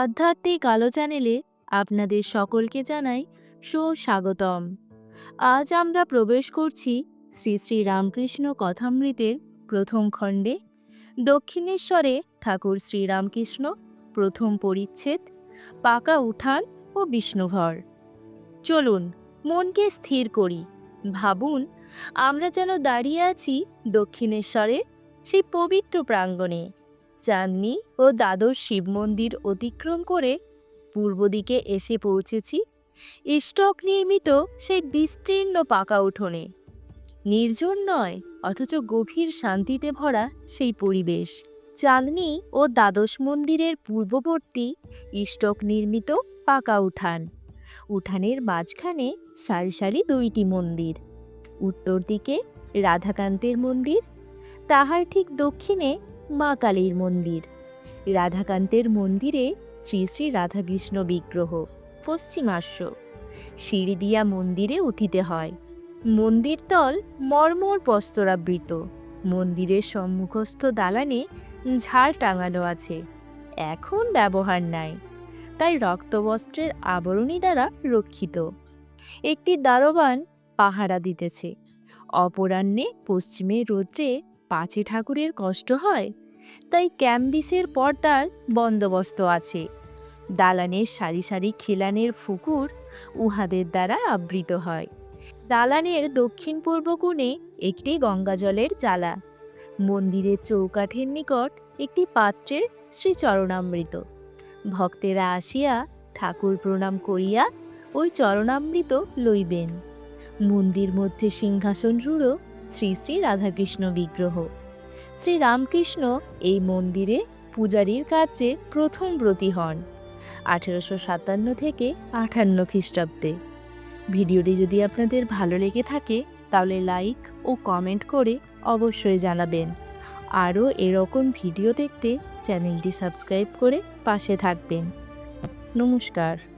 আধ্যাত্মিক আলো চ্যানেলে আপনাদের সকলকে জানাই সুস্বাগতম। আজ আমরা প্রবেশ করছি শ্রী শ্রী রামকৃষ্ণ কথামৃতের প্রথম খণ্ডে। দক্ষিণেশ্বরে ঠাকুর শ্রীরামকৃষ্ণ প্রথম পরিচ্ছেদ, পাকা উঠান ও বিষ্ণুঘর। চলুন, মনকে স্থির করি। ভাবুন, আমরা যেন দাঁড়িয়ে আছি দক্ষিণেশ্বরে সেই পবিত্র প্রাঙ্গণে। চাঁদনি ও দ্বাদশ শিব মন্দির অতিক্রম করে পূর্ব দিকে এসে পৌঁছেছি। ইষ্টক নির্মিত সেই বিস্তীর্ণ পাকা উঠোনে। নির্জন নয়, অথচ গভীর শান্তিতে ভরা সেই পরিবেশ। চাঁদনি ও দ্বাদশ মন্দিরের পূর্ববর্তী ইষ্টক নির্মিত পাকা উঠান। উঠানের মাঝখানে সারি সারি দুইটি মন্দির। উত্তর দিকে রাধাকান্তের মন্দির, তাহার ঠিক দক্ষিণে মা কালীর মন্দির। রাধাকান্তের মন্দিরে শ্রী শ্রী রাধাকৃষ্ণ বিগ্রহ পশ্চিমাস্য সিঁড়ি দিয়া মন্দিরে উঠিতে হয়। মন্দির তল মর্মর পস্তরাবৃত মন্দিরের সম্মুখস্থ দালানে ঝাড় টাঙানো আছে। এখন ব্যবহার নাই। তাই রক্তবস্ত্রের আবরণী দ্বারা রক্ষিত। একটি দারোয়ান পাহারা দিতেছে। অপরাহ্নে পশ্চিমে রোদ্রে পাঁচে ঠাকুরের কষ্ট হয়, তাই ক্যাম্বিসের পর্দার বন্দোবস্ত আছে। দালানের সারি সারি খিলানের ফুকুর উহাদের দ্বারা আবৃত হয়। দালানের দক্ষিণ পূর্ব কোণে একটি গঙ্গাজলের জ্বালা। মন্দিরের চৌকাঠের নিকট একটি পাত্রের শ্রীচরণামৃত। ভক্তেরা আসিয়া ঠাকুর প্রণাম করিয়া ওই চরণামৃত লইবেন। মন্দির মধ্যে সিংহাসন রূঢ় শ্রী শ্রী রাধাকৃষ্ণ বিগ্রহ। শ্রী রামকৃষ্ণ এই মন্দিরে পূজারীর কাছে প্রথম ব্রতী হন, আঠেরোশো সাতান্ন থেকে আটান্ন খ্রিস্টাব্দে। ভিডিওটি যদি আপনাদের ভালো লেগে থাকে, তাহলে লাইক ও কমেন্ট করে অবশ্যই জানাবেন। আরও এরকম ভিডিও দেখতে চ্যানেলটি সাবস্ক্রাইব করে পাশে থাকবেন। নমস্কার।